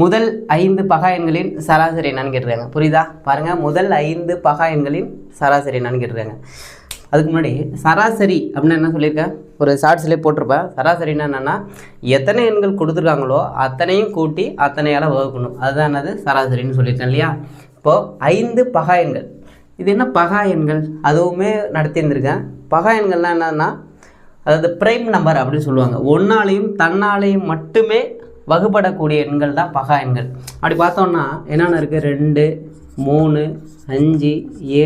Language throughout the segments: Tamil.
முதல் ஐந்து பகா எண்களின் சராசரி என்னன்னு கேட்டுருக்காங்க. புரியுதா? பாருங்கள் முதல் ஐந்து பகா எண்களின் சராசரி என்னன்னு கேட்டுருக்காங்க. அதுக்கு முன்னாடி சராசரி அப்படின்னு என்ன சொல்லியிருக்கேன் ஒரு ஷார்ட்ஸ்லேயே போட்டிருப்பேன் சராசரினா என்னென்னா எத்தனை எண்கள் கொடுத்துருக்காங்களோ அத்தனையும் கூட்டி அத்தனையால் வகுக்கணும். அதுதான் என்னது? சராசரின்னு சொல்லியிருக்கேன் இல்லையா? இப்போது ஐந்து பகா எண்கள். இது என்ன பகா எண்கள்? அதுவுமே நடத்தியிருந்திருக்கேன் பகா எண்கள்லாம் என்னன்னா அதாவது பிரைம் நம்பர் அப்படின்னு சொல்லுவாங்க. ஒன்னாலையும் தன்னாலையும் மட்டுமே வகுப்படக்கூடிய எண்கள் தான் பகா எண்கள். அப்படி பார்த்தோம்னா என்னென்ன இருக்குது ரெண்டு மூணு அஞ்சு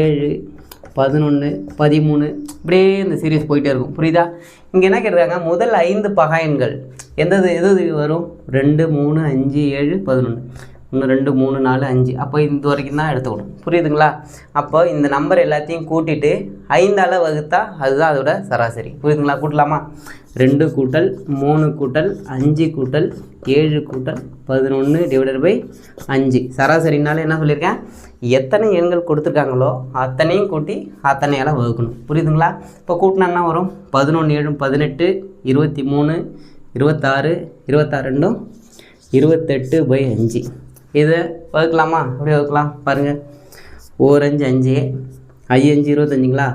ஏழு பதினொன்று பதிமூணு இப்படியே இந்த சீரீஸ் போயிட்டே இருக்கும். புரியுதா? இங்கே என்ன கேட்டிருக்காங்க? முதல் ஐந்து பகா எண்கள். எந்தது எது எது வரும்? ரெண்டு மூணு அஞ்சு ஏழு பதினொன்று ஒன்று ரெண்டு மூணு நாலு அஞ்சு. அப்போ இந்த வரைக்கும் தான் எடுத்துக்கணும். புரியுதுங்களா? அப்போ இந்த நம்பர் எல்லாத்தையும் கூட்டிட்டு ஐந்தால் வகுத்தா அதுதான் அதோட சராசரி. புரியுதுங்களா? கூட்டலாமா? ரெண்டு கூட்டல் மூணு கூட்டல் அஞ்சு கூட்டல் ஏழு கூட்டல் பதினொன்று டிவைடட் பை அஞ்சு. சராசரினால என்ன சொல்லியிருக்கேன்? எத்தனை எண்கள் கொடுத்துருக்காங்களோ அத்தனையும் கூட்டி அத்தனையால் வகுக்கணும். புரியுதுங்களா? இப்போ கூட்டினா என்ன வரும்? பதினொன்று ஏழு பதினெட்டு இருபத்தி மூணு இருபத்தாறு இருபத்தாறு ரெண்டும் இருபத்தெட்டு பை அஞ்சு. இது வகுக்கலாமா? எப்படி வகுக்கலாம். பாருங்கள் ஓர் அஞ்சு அஞ்சு. ஐ அஞ்சு இருபத்தஞ்சுங்களா?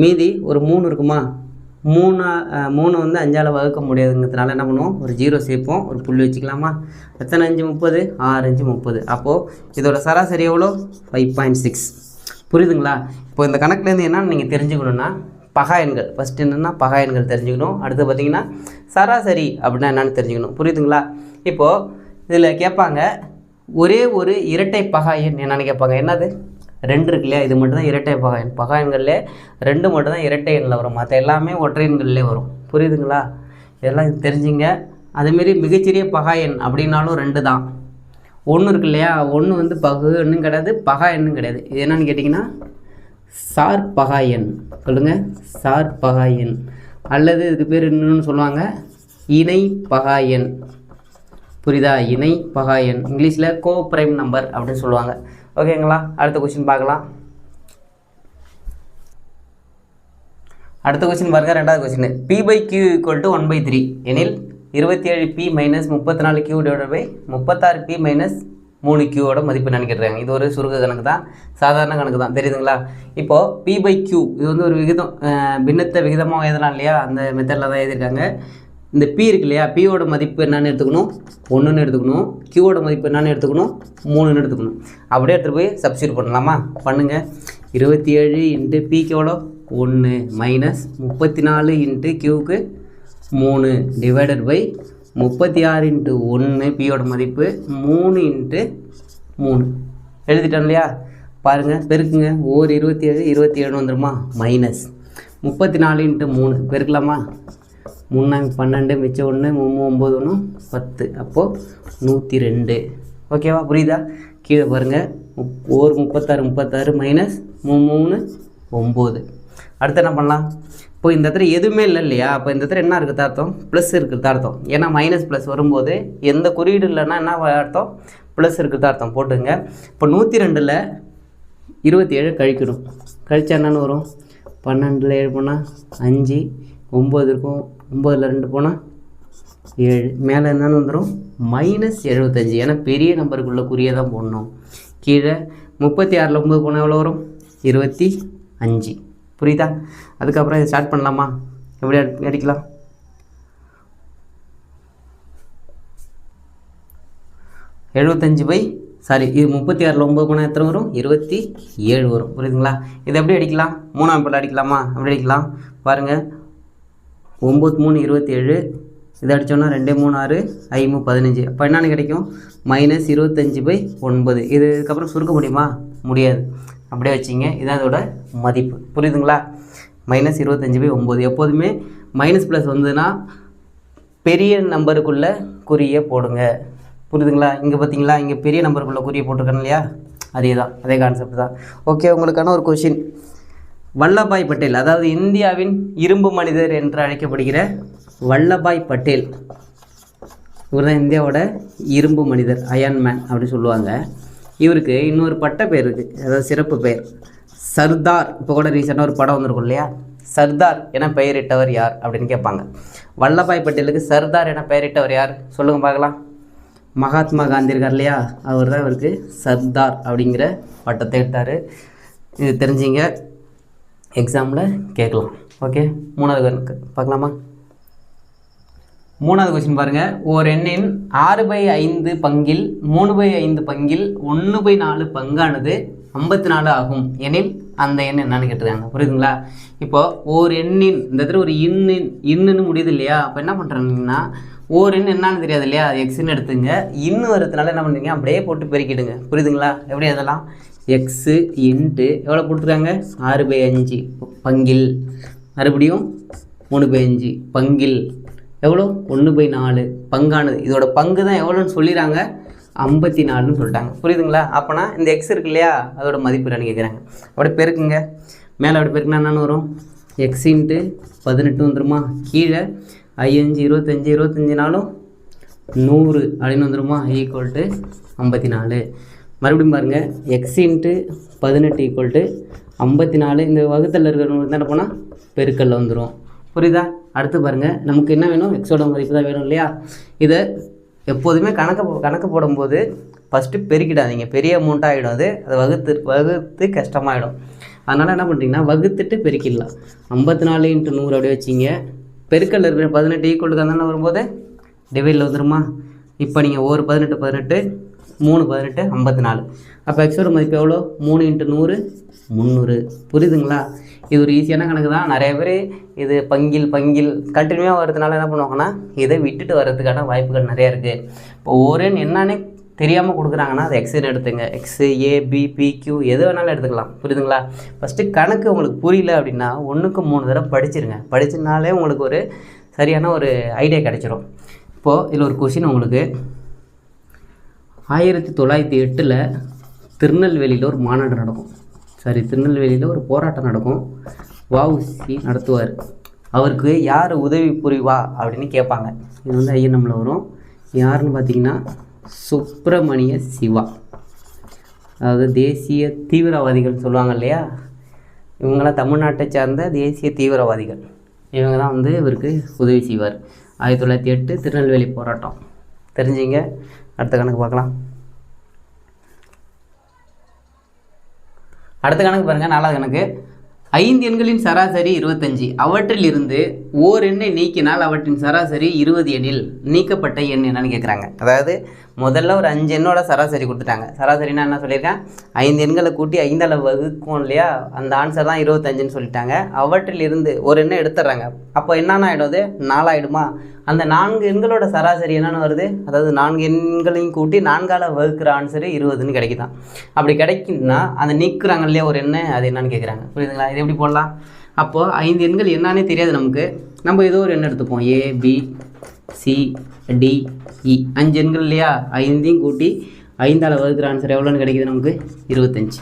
மீதி ஒரு மூணு இருக்குமா? மூணு மூணு வந்து அஞ்சால் வகுக்க முடியாதுங்கிறதுனால என்ன பண்ணுவோம்? ஒரு ஜீரோ சேர்ப்போம். ஒரு புள்ளி வச்சுக்கலாமா? எத்தனை அஞ்சு முப்பது? ஆறு அஞ்சு முப்பது. அப்போது இதோட சராசரி எவ்வளோ? ஃபைவ் பாயிண்ட் சிக்ஸ் புரியுதுங்களா? இப்போ இந்த கணக்குலேருந்து என்ன நீங்கள் தெரிஞ்சுக்கணுன்னா பகா எண்கள். என்னென்னா பகா எண்கள் தெரிஞ்சுக்கணும். அடுத்து பார்த்தீங்கன்னா சராசரி அப்படின்னா என்னென்னு தெரிஞ்சுக்கணும். புரியுதுங்களா? இப்போது இதில் கேட்பாங்க ஒரே ஒரு இரட்டை பகாயன் என்ன நினைக்கப்பாங்க என்னது? ரெண்டு இருக்கு இல்லையா? இது மட்டும்தான் இரட்டை பகாயன் எண். ரெண்டு மட்டும்தான் இரட்டை எண்ணில் வரும். மற்ற எல்லாமே ஒற்றையன்கள்லேயே வரும். புரியுதுங்களா? இதெல்லாம் தெரிஞ்சுங்க. அதேமாரி மிகச்சிறிய பகாயன் அப்படின்னாலும் ரெண்டு தான் ஒன்று இருக்கு இல்லையா? ஒன்று வந்து பகு எண்ணும் கிடையாது பகா எண்ணும் கிடையாது. இது என்னன்னு கேட்டிங்கன்னா சார் பகாயன் சொல்லுங்கள் சார் பகாயன் அல்லது இதுக்கு பேர் இன்னொன்று சொல்லுவாங்க? இணை பகாயன் புரியுதா இணை பகா எண். இங்கிலீஷில் கோ பிரைம் நம்பர் அப்படின்னு சொல்லுவாங்க. ஓகேங்களா அடுத்த கொஸ்டின் பார்க்கலாம். அடுத்த கொஸ்டின் பாருங்க ரெண்டாவது question p by q equal to one by three எனில் இருபத்தி ஏழு பி மைனஸ் முப்பத்தி நாலு கியூ டிவைட் பை முப்பத்தாறு பி மைனஸ் மூணு கியூவோட மதிப்பு நினைக்கிறாங்க இது ஒரு சுருக்க கணக்கு தான். சாதாரண கணக்கு தான். தெரியுதுங்களா? இப்போது பி பை கியூ இது வந்து ஒரு விகிதம் அஹ், பின்னத்தை விகிதமாக எழுதலாம் இல்லையா? அந்த மெத்தடில் தான் எழுதியிருக்காங்க. இந்த பி இருக்கு இல்லையா? பியோட மதிப்பு என்னென்னு எடுத்துக்கணும். ஒன்றுன்னு எடுத்துக்கணும். கியூவோட மதிப்பு என்னன்னு எடுத்துக்கணும். மூணுன்னு எடுத்துக்கணும். அப்படியே எடுத்துகிட்டு போய் சப்ஸ்டியூட் பண்ணலாமா? பண்ணுங்கள் இருபத்தி ஏழு இன்ட்டு பிக்கு எவ்வளோ? ஒன்று மைனஸ் முப்பத்தி நாலு இன்ட்டு கியூவுக்கு மூணு டிவைடட் பை முப்பத்தி ஆறு இன்ட்டு ஒன்று பியோட மதிப்பு மூணு இன்ட்டு மூணு. எழுதிட்டோம் இல்லையா? பாருங்கள் பெருக்குங்க. ஓர் இருபத்தி ஏழு இருபத்தி ஏழு வந்துருமா? மைனஸ் முப்பத்தி நாலு இன்ட்டு மூணு. பெருக்கலாமா? மூணாங்க பன்னெண்டு மிச்சம் ஒன்று மூணு ஒம்பது ஒன்று பத்து. அப்போது நூற்றி ரெண்டு ஓகேவா? புரியுதா? கீழே பாருங்கள் முப் ஒரு முப்பத்தாறு முப்பத்தாறு மைனஸ் மூணு ஒம்பது அடுத்து என்ன பண்ணலாம்? இப்போ இந்த இடத்துல எதுவுமே இல்லை இல்லையா? அப்போ இந்த இடத்துல என்ன இருக்குது அர்த்தம்? ப்ளஸ் இருக்குது அர்த்தம். ஏன்னா மைனஸ் ப்ளஸ் வரும்போது எந்த குறியீடு இல்லைன்னா என்ன அர்த்தம்? ப்ளஸ் இருக்குது அர்த்தம். போட்டுங்க. இப்போ நூற்றி ரெண்டில் இருபத்தி ஏழு கழிக்கணும். கழிச்சா என்னென்னு வரும்? பன்னெண்டில் ஏழு பண்ணால் அஞ்சு ஒம்பது இருக்கும். ஒம்பதில் ரெண்டு போனால் ஏழு. மேலே என்னென்னு வந்துடும் மைனஸ் எழுபத்தஞ்சி ஏன்னா பெரிய நம்பருக்குள்ள குறியே தான் போடணும். கீழே முப்பத்தி ஆறில் ஒம்பது போனால் எவ்வளோ வரும்? இருபத்தி அஞ்சு. புரியுதா? அதுக்கப்புறம் இதை ஸ்டார்ட் பண்ணலாமா? எப்படி அடி- அடிக்கலாம்? எழுபத்தஞ்சு பை சாரி இது முப்பத்தி ஆறில் ஒம்பது போனால் எத்தனை வரும்? இருபத்தி ஏழு வரும். புரியுதுங்களா? இது எப்படி அடிக்கலாம்? மூணாம் பிள்ளை அடிக்கலாமா? எப்படி அடிக்கலாம். பாருங்கள் ஒம்பது மூணு இருபத்தி ஏழு. இதை அடித்தோன்னா ரெண்டு மூணு ஆறு ஐமு பதினஞ்சு. அப்போ என்னென்னு கிடைக்கும்? மைனஸ் இருபத்தஞ்சி பை ஒன்பது. இது இதுக்கப்புறம் சுருக்க முடியுமா? முடியாது. அப்படியே வச்சிங்க. இதான் அதோட மதிப்பு. புரியுதுங்களா? மைனஸ் இருபத்தஞ்சி பை ஒம்பது எப்போதுமே மைனஸ் ப்ளஸ் வந்ததுன்னா பெரிய நம்பருக்குள்ளே குறியை போடுங்க. புரியுதுங்களா? இங்கே பார்த்தீங்களா? இங்கே பெரிய நம்பருக்குள்ளே குறியை போட்டிருக்கேன் இல்லையா? அதே தான் அதே கான்செப்ட் தான். ஓகே உங்களுக்கான ஒரு கொஷின் வல்லபாய் பட்டேல் அதாவது இந்தியாவின் இரும்பு மனிதர் என்று அழைக்கப்படுகிற வல்லபாய் பட்டேல். இவர் தான் இந்தியாவோட இரும்பு மனிதர் அயன் மேன் அப்படின்னு சொல்லுவாங்க. இவருக்கு இன்னொரு பட்ட பேர் இருக்குது அதாவது சிறப்பு பெயர் சர்தார். இப்போ கூட ரீசெண்டாக ஒரு படம் வந்திருக்கும் இல்லையா? சர்தார் என பெயரிட்டவர் யார் அப்படின்னு கேட்பாங்க. வல்லபாய் பட்டேலுக்கு சர்தார் என பெயரிட்டவர் யார்? சொல்லுங்கள் பார்க்கலாம். மகாத்மா காந்தி இருக்கார் இல்லையா? அவர் தான் இவருக்கு சர்தார் அப்படிங்கிற பட்டத்தை எடுத்தார் இது தெரிஞ்சிங்க. எக்ஸாமில் கேட்கலாம். ஓகே மூணாவது கணக்கு பார்க்கலாமா? மூணாவது கொஸ்டின் பாருங்கள் ஓர் எண்ணின் ஆறு பை ஐந்து பங்கில் மூணு பை ஐந்து பங்கில் ஒன்று பை நாலு பங்கானது ஐம்பத்தி நாலு ஆகும். எனில் அந்த எண் என்னன்னு கேட்டிருக்காங்க புரியுதுங்களா? இப்போது ஓர் எண்ணின் இந்த இடத்துல ஒரு இன்னின் இன்னுன்னு முடியுது இல்லையா? அப்போ என்ன பண்ணுறாங்கன்னா ஓர் எண் என்னன்னு தெரியாது இல்லையா? அது எக்ஸ்ன்னு எடுத்துங்க. இன்னு வரதுனால என்ன பண்ணுறீங்க அப்படியே போட்டு பெருக்கிடுங்க. புரியுதுங்களா? எப்படி அதெல்லாம்? எக்ஸு இன்ட்டு எவ்வளோ கொடுத்துருக்காங்க? ஆறு பை அஞ்சு. பங்கில். மறுபடியும் மூணு பை அஞ்சு. பங்கில். எவ்வளோ ஒன்று பை நாலு. பங்கானது. இதோட பங்கு தான் எவ்வளோன்னு சொல்லிடுறாங்க. ஐம்பத்தி நாலுன்னு சொல்லிட்டாங்க. புரியுதுங்களா? அப்போனா இந்த எக்ஸ் இருக்கு இல்லையா? அதோட மதிப்பு என்னன்னு கேட்குறாங்க. அப்படியே பெருக்குங்க. மேலே அப்படி பெருக்குனா என்னென்னு வரும்? எக்ஸ் இன்ட்டு பதினெட்டு வந்துருமா? கீழே ஐயஞ்சு இருபத்தஞ்சி இருபத்தஞ்சி நாளும் நூறு அப்படின்னு வந்துருமா? ஈக்குவல் டு ஐம்பத்தி நாலு மறுபடியும் பாருங்கள் எக்ஸ் இன்ட்டு பதினெட்டு ஈக்குவல் டு ஐம்பத்தி நாலு இந்த வகுத்தில் இருக்கிறவங்களுக்கு என்ன போனால் பெருக்கல்ல வந்துடும் புரியுதா? அடுத்து பாருங்கள் நமக்கு என்ன வேணும்? எக்ஸோட மதிப்பு தான் வேணும் இல்லையா? இதை எப்போதுமே கணக்கு போ- கணக்கு போடும்போது ஃபஸ்ட்டு பெருக்கிடாதீங்க. பெரிய அமௌண்ட்டாக ஆகிடும் அது. அதை வகுத்து வகுத்து கஷ்டமாகிடும் அதனால் என்ன பண்ணுறீங்கன்னா வகுத்துட்டு பெருக்கிடலாம். ஐம்பத்தி நாலு இன்ட்டு நூறு அப்படியே வச்சிங்க. பெருக்கல்ல இருக்கிற பதினெட்டு ஈக்குவலுக்கு தானே வரும்போது? டிவைடில் வந்துருமா? இப்போ நீங்கள் ஒரு பதினெட்டு பதினெட்டு மூணு பதினெட்டு ஐம்பத்தி நாலு. அப்போ எக்ஸோட மதிப்பு எவ்வளோ? மூணு இன்ட்டு நூறு முந்நூறு. புரியுதுங்களா? இது ஒரு ஈஸியான கணக்கு தான். நிறைய பேர் இது பங்கில் பங்கில் கண்டினியூவாக வரதுனால என்ன பண்ணுவாங்கன்னா இதை விட்டுட்டு வர்றதுக்கான வாய்ப்புகள் நிறையா இருக்குது இப்போ ஒரு என்னன்னு தெரியாமல் கொடுக்குறாங்கன்னா அது எக்ஸ்ன்னு எடுத்துங்க. X a b p q எது வேணாலும் எடுத்துக்கலாம். புரியுதுங்களா? ஃபஸ்ட்டு கணக்கு உங்களுக்கு புரியல அப்படின்னா ஒன்றுக்கு மூணு தடவை படிச்சிருங்க. படிச்சனாலே உங்களுக்கு ஒரு சரியான ஒரு ஐடியா கிடைச்சிரும். இப்போது இதில் ஒரு கொஷின் உங்களுக்கு. ஆயிரத்தி தொள்ளாயிரத்தி எட்டில் திருநெல்வேலியில் ஒரு மாநாடு நடக்கும். சாரி திருநெல்வேலியில் ஒரு போராட்டம் நடக்கும். வஉசி நடத்துவார். அவருக்கு யார் உதவி புரிவா அப்படின்னு கேட்பாங்க இது வந்து ஐயனம்ல வரும். யாருன்னு பார்த்தீங்கன்னா சுப்பிரமணிய சிவா. அதாவது தேசிய தீவிரவாதிகள் சொல்லுவாங்க இல்லையா? இவங்களாம் தமிழ்நாட்டை சார்ந்த தேசிய தீவிரவாதிகள். இவங்க தான் வந்து இவருக்கு உதவி செய்வார். ஆயிரத்தி தொள்ளாயிரத்தி எட்டு திருநெல்வேலி போராட்டம். தெரிஞ்சிங்க. அடுத்த கணக்கு பார்க்கலாம். அடுத்த கணக்கு பாருங்கள் நாலாவது கணக்கு. ஐந்து எண்களின் சராசரி இருபத்தஞ்சி. அவற்றில் இருந்து ஓர் எண்ணை நீக்கினால் அவற்றின் சராசரி இருபது எண்ணில் நீக்கப்பட்ட எண் என்னன்னு கேட்குறாங்க அதாவது முதல்ல ஒரு அஞ்சு எண்ணோட சராசரி கொடுத்துட்டாங்க. சராசரினா என்ன சொல்லியிருக்கேன் ஐந்து எண்களை கூட்டி ஐந்தால வகுக்கும் இல்லையா? அந்த ஆன்சர் தான் இருபத்தஞ்சுன்னு சொல்லிட்டாங்க. அவற்றில் இருந்து ஒரு எண்ணை எடுத்துடுறாங்க. அப்போ என்னென்ன ஆகிடும் அது? நாலாயிடுமா? அந்த நான்கு எண்களோட சராசரி என்னென்னு வருது? அதாவது நான்கு எண்களையும் கூட்டி நான்கால வகுக்கிற ஆன்சரு இருபதுன்னு கிடைக்குதான். அப்படி கிடைக்குன்னா அந்த நீக்குறாங்க இல்லையா ஒரு எண்ணெய் அது என்னன்னு கேட்குறாங்க புரியுதுங்களா? இது எப்படி போடலாம்? அப்போது ஐந்து எண்கள் என்னன்னே தெரியாது நமக்கு. நம்ம ஏதோ ஒரு எண் எடுத்துப்போம். A B C D E அஞ்சு எண்கள் இல்லையா? ஐந்தையும் கூட்டி ஐந்தால் வகுக்கிற ஆன்சர் எவ்வளோன்னு கிடைக்குது நமக்கு? இருபத்தஞ்சி.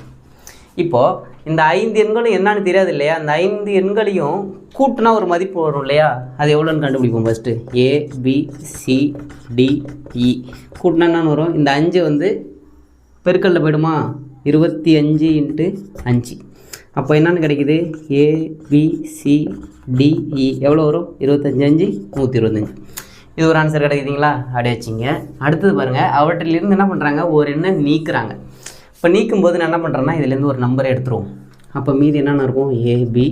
இப்போது இந்த ஐந்து எண்களும் என்னன்னு தெரியாது இல்லையா? அந்த ஐந்து எண்களையும் கூட்டினா ஒரு மதிப்பு வரும் இல்லையா? அது எவ்வளோன்னு கண்டுபிடிப்போம் first A B C D E e. கூட்டினா என்னன்னு வரும்? இந்த அஞ்சு வந்து பெருக்கல்ல போயிடுமா? இருபத்தி அஞ்சு இன்ட்டு அஞ்சு. அப்போ என்னென்னு கிடைக்குது? A B C e. எவ்வளோ வரும்? இருபத்தஞ்சி அஞ்சு நூற்றி இருபத்தஞ்சி. இது ஒரு ஆன்சர் கிடைக்குதுங்களா? அப்படியே வச்சிங்க அடுத்தது பாருங்கள் அவற்றிலிருந்து என்ன பண்ணுறாங்க ஒரு எண்ணை நீக்கிறாங்க. இப்போ நீக்கும்போது நான் என்ன பண்ணுறேன்னா இதுலேருந்து ஒரு நம்பரை எடுத்துருவோம். அப்போ மீதி என்னென்ன இருக்கும்? ஏபி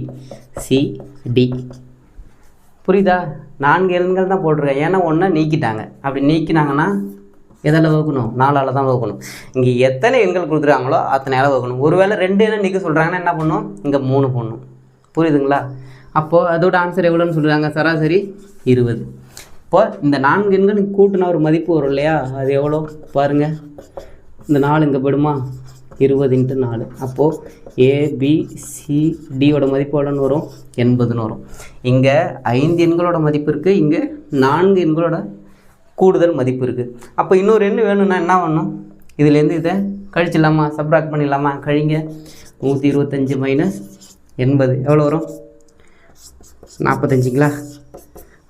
சி டி புரியுதா? நான்கு எண்கள் தான் போட்டிருக்கேன். ஏன்னா ஒன்றை நீக்கிட்டாங்க. அப்படி நீக்கினாங்கன்னா எதில் வகுக்கணும்? நாலால் தான் வகுக்கணும். இங்கே எத்தனை எண்கள் கொடுத்துருக்காங்களோ அத்தனை அளவு வகுக்கணும். ஒருவேளை ரெண்டு எண்ணம் நிற்க சொல்கிறாங்கன்னா என்ன பண்ணும்? இங்கே மூணு போடணும். புரியுதுங்களா? அப்போது அதோட ஆன்சர் எவ்வளோன்னு சொல்கிறாங்க சராசரி இருபது. இப்போ இந்த நான்கு எண்கள் கூட்டினா ஒரு மதிப்பு வரும் இல்லையா? அது எவ்வளோ? பாருங்கள் இந்த நாலு இங்கே போயிடுமா? இருபது இன்ட்டு நாலு. அப்போது ஏபிசிடியோட மதிப்பு எவ்வளோன்னு வரும்? எண்பதுன்னு வரும். இங்கே ஐந்து எண்களோட மதிப்பு இருக்குது இங்கே நான்கு எண்களோட கூடுதல் மதிப்பு இருக்குது அப்போ இன்னொரு எண்ணு வேணும்னா என்ன பண்ணணும் இதுலேருந்து இதை கழிச்சிடலாமா? சப்ராக்ட் பண்ணிடலாமா? கழிங்க. நூற்றி இருபத்தஞ்சி மைனஸ் எண்பது. எவ்வளோ வரும்? நாற்பத்தஞ்சுங்களா?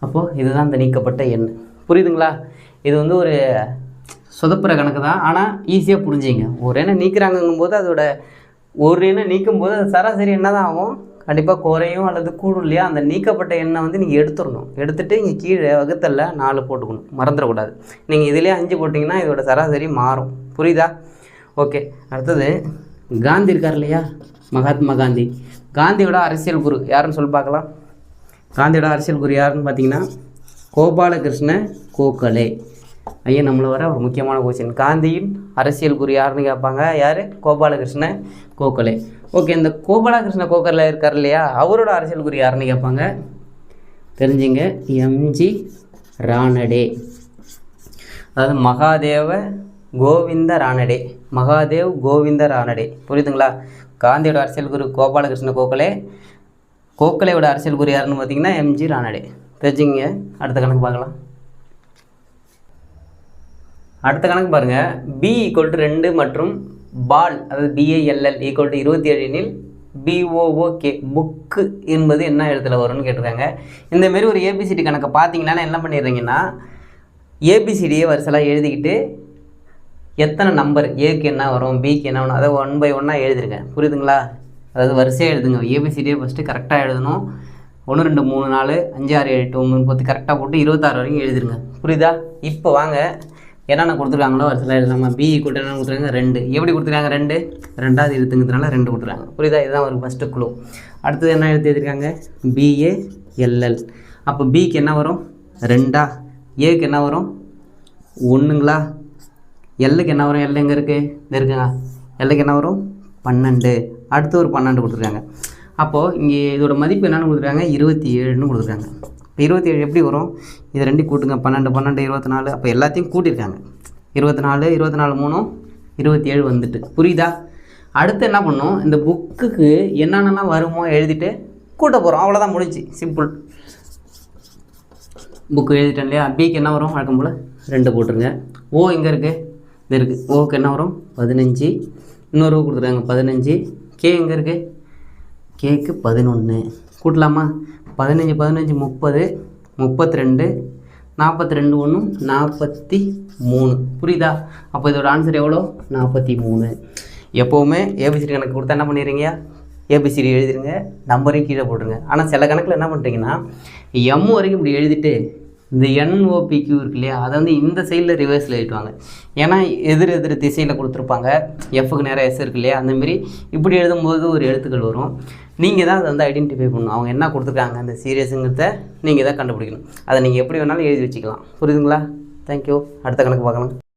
அப்போது இதுதான் இந்த நீக்கப்பட்ட எண். புரியுதுங்களா? இது வந்து ஒரு சொதப்புற கணக்கு தான். ஆனால் ஈஸியாக புரிஞ்சுங்க. ஒரு எண்ணெய் நீக்கிறாங்கங்கும் போது அதோட ஒரு எண்ணெய் நீக்கும் போது அது சராசரி என்ன தான் ஆகும்? கண்டிப்பாக குறையும் அல்லது கூடும் இல்லையா? அந்த நீக்கப்பட்ட எண்ணெய் வந்து நீங்கள் எடுத்துடணும். எடுத்துகிட்டு இங்கே கீழே வகுத்தல்ல நாலு போட்டுக்கணும். மறந்துடக்கூடாது. நீங்கள் இதிலே அஞ்சு போட்டிங்கன்னா இதோட சராசரி மாறும். புரியுதா? ஓகே. அடுத்தது காந்தி இருக்கார் இல்லையா? மகாத்மா காந்தி. காந்தியோட அரசியல் குரு யாருன்னு சொல்லி பார்க்கலாம். காந்தியோட அரசியல் குரு யாருன்னு பார்த்தீங்கன்னா கோபாலகிருஷ்ண கோகலே. ஐயா நம்மளை வர ஒரு முக்கியமான கொஸ்டின் காந்தியின் அரசியல் குரு யாருன்னு கேட்பாங்க? யார்? கோபாலகிருஷ்ண கோகலே. ஓகே இந்த கோபாலகிருஷ்ண கோகலே இருக்கார் இல்லையா? அவரோட அரசியல் குரு யாருன்னு கேட்பாங்க? தெரிஞ்சுங்க. M G Ranade. அதாவது மகாதேவ கோவிந்த ராணடே. மகாதேவ் கோவிந்த ராணடே. புரியுதுங்களா? காந்தியோட அரசியல் குரு கோபாலகிருஷ்ண கோகலே. கோகலேயோட அரசியல் குரு யாருன்னு பார்த்தீங்கன்னா எம்ஜி ராணடே. தெரிஞ்சுங்க. அடுத்த கணக்கு பார்க்கலாம். அடுத்த கணக்கு பாருங்கள் பி ஈக்குவல் டு ரெண்டு மற்றும் பால் அதாவது பிஏஎல்எல் ஈக்குவல் டு இருபத்தி ஏழு எனில் பிஓஓகே புக்கு என்பது என்ன இடத்துல வரும்னு கேட்டிருக்காங்க. இந்தமாரி ஒரு ஏபிசிடி கணக்கை பார்த்தீங்கன்னா என்ன பண்ணிடுறீங்கன்னா ஏபிசிடியை வரிசலாக எழுதிக்கிட்டு எத்தனை நம்பர் ஏக்கு என்ன வரும் பிக்கு என்ன வரும் அதை ஒன் பை ஒன்னாக எழுதிருங்க. புரியுதுங்களா? அதாவது வரிசையாக எழுதுங்க. ஏபிசிடியை ஃபஸ்ட்டு கரெக்டாக எழுதணும். ஒன்று ரெண்டு மூணு நாலு அஞ்சு ஆறு ஏழு எட்டு ஒம்பது பத்து கரெக்டாக போட்டு இருபத்தாறு வரைக்கும் எழுதிருங்க. புரியுதா? இப்போ வாங்க. என்னென்ன கொடுத்துருக்காங்களோ ஒரு சில நம்ம பி கொடுத்து என்ன கொடுத்துருக்காங்க? ரெண்டு. எப்படி கொடுத்துருக்காங்க? ரெண்டு. ரெண்டாவது எழுத்துங்கிறதுனால ரெண்டு கொடுத்துருக்காங்க. புரியுதா? இதுதான் ஒரு ஃபஸ்ட்டு குழு அடுத்தது என்ன எழுத்து எழுதிருக்காங்க பிஏ எல்எல் அப்போ பிக்கு என்ன வரும்? ரெண்டா? ஏக்கு என்ன வரும்? ஒன்றுங்களா எல்லுக்கு என்ன வரும்? எல் எங்கே இருக்குது இது இருக்குங்க. எல்லுக்கு என்ன வரும்? பன்னெண்டு. அடுத்து ஒரு பன்னெண்டு கொடுத்துருக்காங்க. அப்போது இங்கே இதோட மதிப்பு என்னென்னு கொடுத்துருக்காங்க? இருபத்தி ஏழுன்னு கொடுத்துருக்காங்க. இப்போ இருபத்தி ஏழு எப்படி வரும்? இது ரெண்டையும் கூட்டுங்க. பன்னெண்டு பன்னெண்டு இருபத்தி நாலு அப்போ எல்லாத்தையும் கூட்டியிருக்காங்க. இருபத்தி நாலு இருபத்தி நாலு மூணும் இருபத்தி ஏழு வந்துட்டு. புரியுதா? அடுத்து என்ன பண்ணும் இந்த புக்குக்கு என்னென்னலாம் வருமோ எழுதிட்டு கூட்ட போகிறோம் அவ்வளோதான் முடிஞ்சு. சிம்பிள் புக்கு எழுதிட்டேன் இல்லையா? பிக்கு என்ன வரும்? வழக்கம் போல் ரெண்டு போட்டுருங்க. ஓ இங்கே இருக்குது இது இருக்குது ஓக்கு என்ன வரும்? பதினஞ்சு. இன்னொரு ஓ கொடுத்துருக்காங்க. பதினஞ்சு. கே எங்கே இருக்குது கேக்கு பதினொன்று கூட்டலாமா? பதினஞ்சு பதினஞ்சு முப்பது முப்பத்தி ரெண்டு நாற்பத்தி ரெண்டு ஒன்று நாற்பத்தி மூணு புரியுதா? அப்போ இதோட ஆன்சர் எவ்வளோ? நாற்பத்தி மூணு எப்போவுமே ஏபிசிடி கணக்கு கொடுத்தா என்ன பண்ணிடுறீங்க? ஏபிசிடி எழுதிடுங்க நம்பரையும் கீழே போட்டுருங்க. ஆனால் சில கணக்கில் என்ன பண்ணுறீங்கன்னா எம் வரைக்கும் இப்படி எழுதிட்டு இந்த என்ஓபிக்யூ இருக்கு இல்லையா அதை வந்து இந்த சைடில் ரிவர்ஸில் எழுதுவாங்க ஏன்னா எதிர் எதிர் திசையில் கொடுத்துருப்பாங்க. எஃப்க்கு நேராக எஸ் இருக்கு இல்லையா அந்தமாரி இப்படி எழுதும்போது ஒரு எழுத்துக்கள் வரும். நீங்கள் தான் அதை வந்து ஐடென்டிஃபை பண்ணணும். அவங்க என்ன கொடுத்துருக்காங்க அந்த சீரியஸுங்கிறத நீங்கள் தான் கண்டுபிடிக்கணும். அதை நீங்கள் எப்படி வேணாலும் எழுதி வச்சுக்கலாம். புரியுதுங்களா? தேங்க்யூ அடுத்த கணக்கு பார்க்கலாம்.